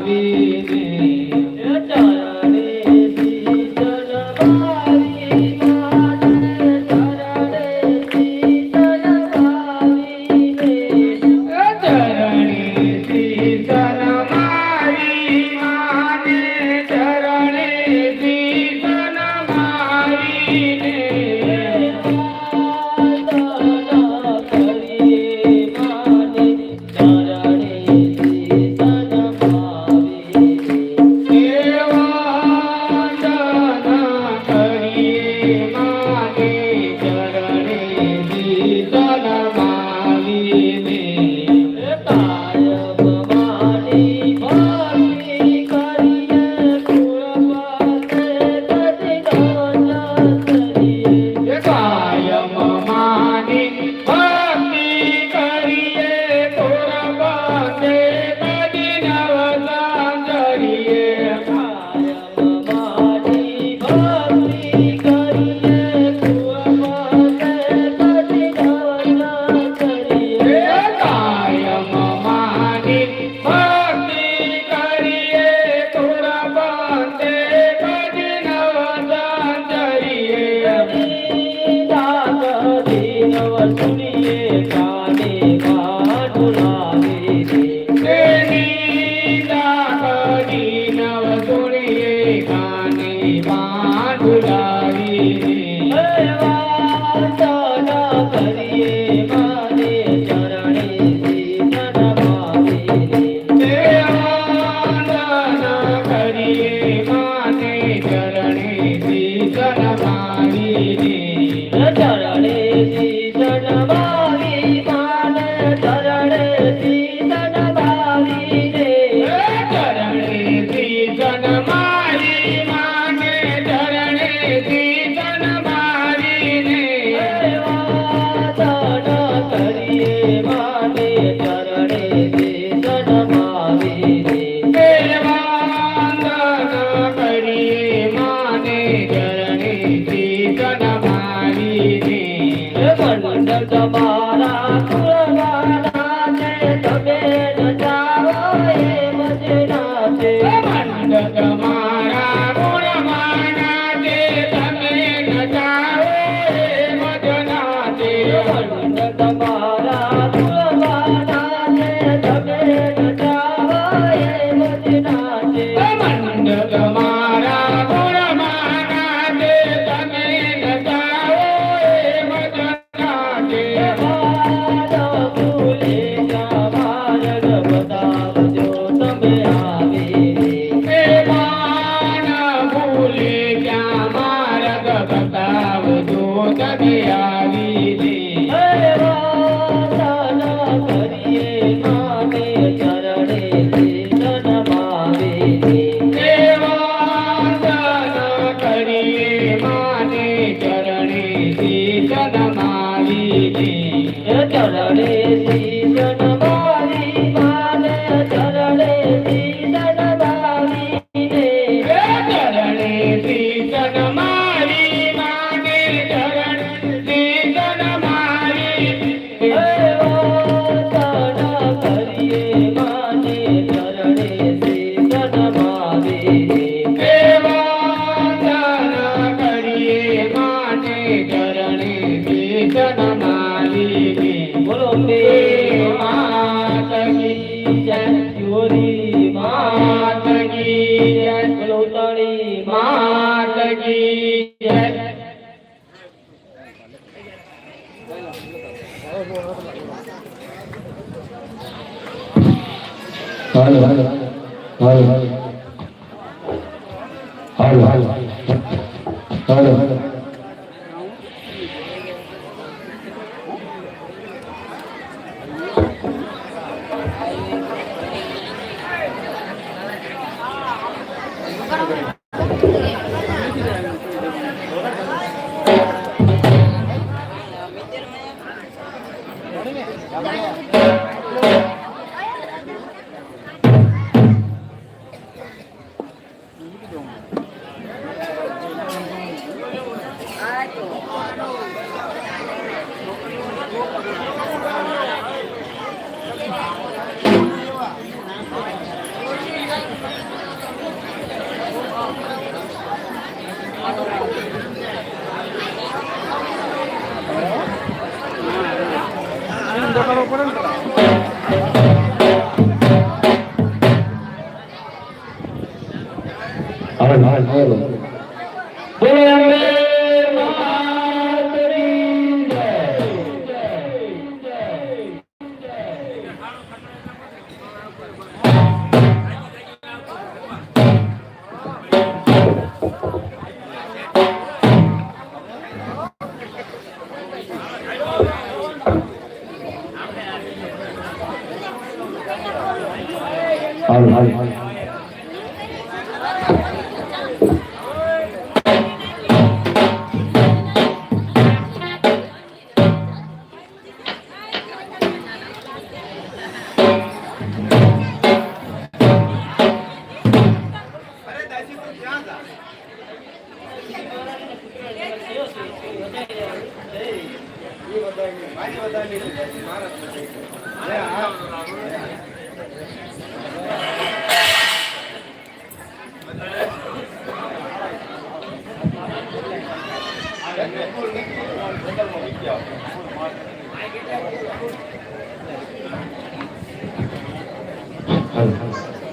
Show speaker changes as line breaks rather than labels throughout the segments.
Thank you. வாங்க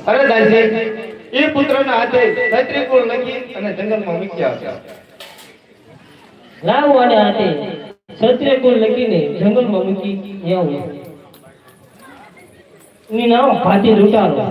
અરે દાસી એ પુત્રના હાથે ક્ષત્રિકુળ લખી અને જંગલમાં મૂક્યા
લાવો હાથે ક્ષત્રિકુળ લખીને જંગલમાં મૂકી આવું એની નામ ભાતી લૂંટારો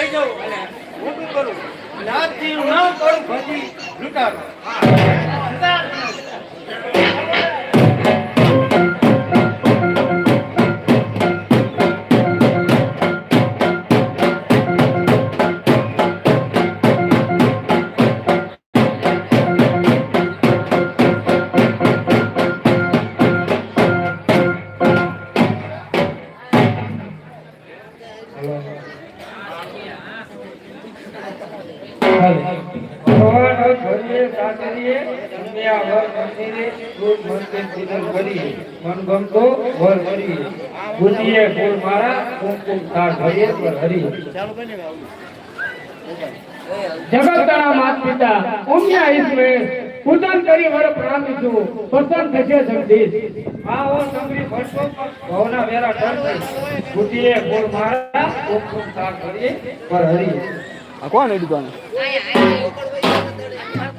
લઈ જાઉં અને ઊંધું કરું. આજથી હું કરું ભજી લૂંટારો.
મનગમતો વર હરી બુદ્ધિએ ફૂલ મારા કુમકુમ તાર ભરીએ પર હરીએ જગતના માત પિતા ઉમ્યા ઈશ્વર પૂજન કરી વર પ્રામી છું પસંદ થશે જગદીશ આ ઓ સંગરી ભરસો ભવના વેરા ટરશે બુદ્ધિએ ફૂલ મારા કુમકુમ તાર ભરીએ પર હરીએ
હાલ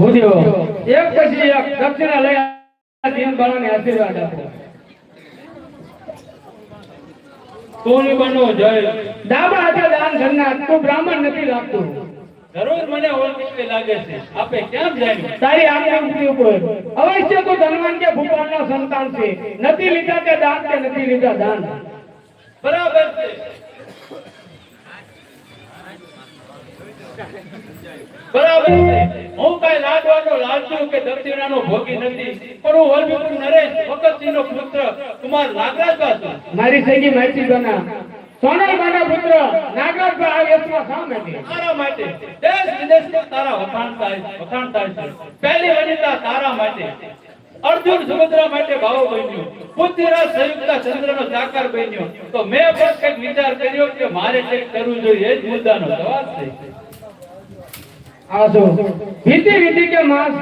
ભૂદ્યો એક પછી એક દક્ષિણા લઈ દિન બાળાને આશીર્વાદ આપો.
કોની બનો જય.
ડાબા હાથે દાન કરનાર તું બ્રાહ્મણ નથી લાગતો.
દરરોજ મને ઓળખી લાગે છે. આપે કેમ જાણ્યું
તારી આજ્ઞા ઉપર. અવશ્ય તું ધનવાન કે ભૂપાલનો સંતાન છે. નથી લીધા કે દાન કે નથી લીધા દાન.
બરાબર છે. બરાબર હું કઈ લાડવાનો લાલચુ કે દક્ષિણાનો ભોગી નથી. પણ હું વલ્લભીપુર નરેશ ભગતસિંહનો પુત્ર કુમાર નાગરાજ છું
મારી સગી માછી બના. સોનલ બાના પુત્ર નાગરાજ આ વેશમાં શા માટે
તારા માટે દેશ વિદેશમાં તારા વખાણ થાય વખાણ થાય છે પહેલી વનિતા તારા માટે. અર્જુન સુભદ્રા માટે ભાવ બન્યો. પૃથ્વીરાજ સંયુક્તા ચંદ્રનો સાકાર બન્યો. તો મેં પણ કંઈક વિચાર કર્યો કે મારે કંઈક કરવું જોઈએ એ જ મુદ્દાનો જવાબ છે.
આજો. ભીતિ ભીતિ કે માસ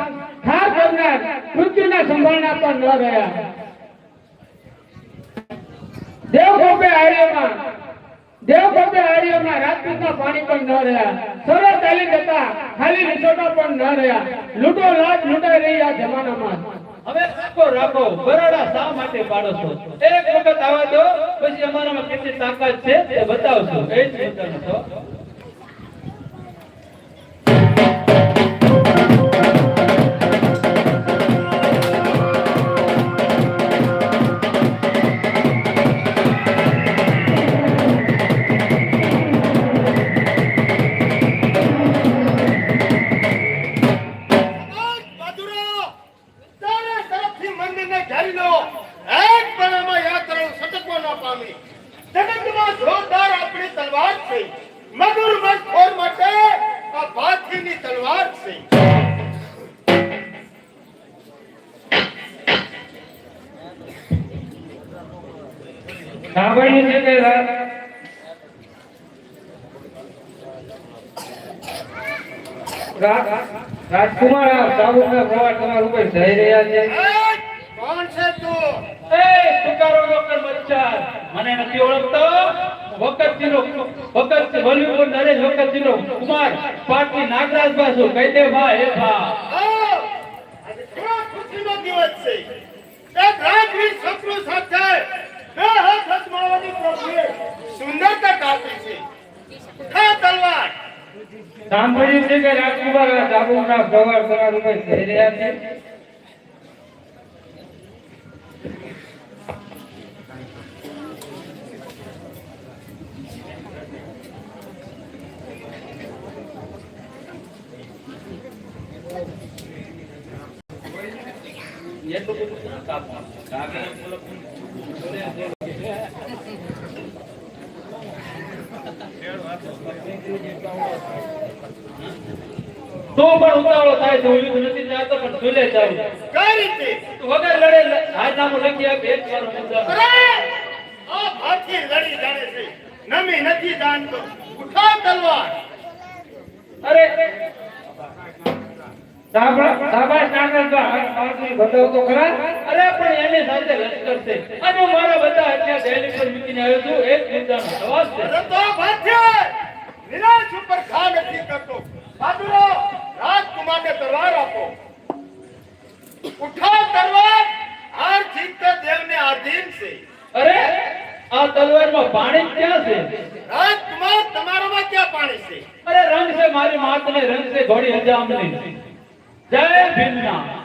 ઠાર કરનાર પૃથ્વીના સંભાળના પણ ન રહ્યા. દેવકોપે આર્યમાં દેવકોપે આર્યમાં રાજપૂતના પાણી પણ ન રહ્યા. સરળ ચાલી જતા ખાલી રિસોર્ટો પણ ન રહ્યા. લૂંટો લાજ લૂંટાઈ રહી આ જમાનામાં.
હવે રાખો રાખો, બરાડા શા માટે પાડો છો? એક વખત આવા દો, પછી અમારામાં કેટલી તાકાત છે તે બતાવશો. એ જ મુદ્દાનો
સાંભળ્યું છે કે રાજકુમાર સાબુના પ્રવાસ તમારા ઉપર જઈ રહ્યા છે.
એ, કોણ છે તું?
એ સુકારો ડોક્ટર બચ્ચા મને નથી ઓળખતો. વખતજીનો વખત વલ્લભીપુર નરેશ વખતજીનો કુમાર. પાટી નાગરાજ બાસુ કહી દે? ભા હે ભા
સાંભળ્યું છે કે રાજકુમાર આ સાબુના પ્રવાસ તમારા ઉપર જઈ
તો પણ ઉતાવળો થાય હું યુદ્ધ નથી જાતો પણ ઝૂલે જાવ
કઈ રીતે?
વગર લડે રાજીનામું લખી આપે એક વાર મુદ્દા
અરે! આ લડી જાણે છે. નમી નથી જાણતો. ઉઠા તલવાર.
અરે!
તો
મારા બધા અત્યારે દિલ્હી પર મૂકીને આવ્યો છું. એક મુદ્દાનો છે.
તો નિરાશ ઉપર ખા નથી કરતો. બહાદુરો રાજકુમારને તલવાર આપો. ઉઠાવ તલવાર હાર જીત તો દેવને આધીન છે.
અરે આ તલવારમાં પાણી ક્યાં છે?
રાજકુમાર તમારામાં ક્યાં પાણી છે?
અરે રંગ છે મારી માત ને રંગ છે ઘોડી હજામની. જય ભીમના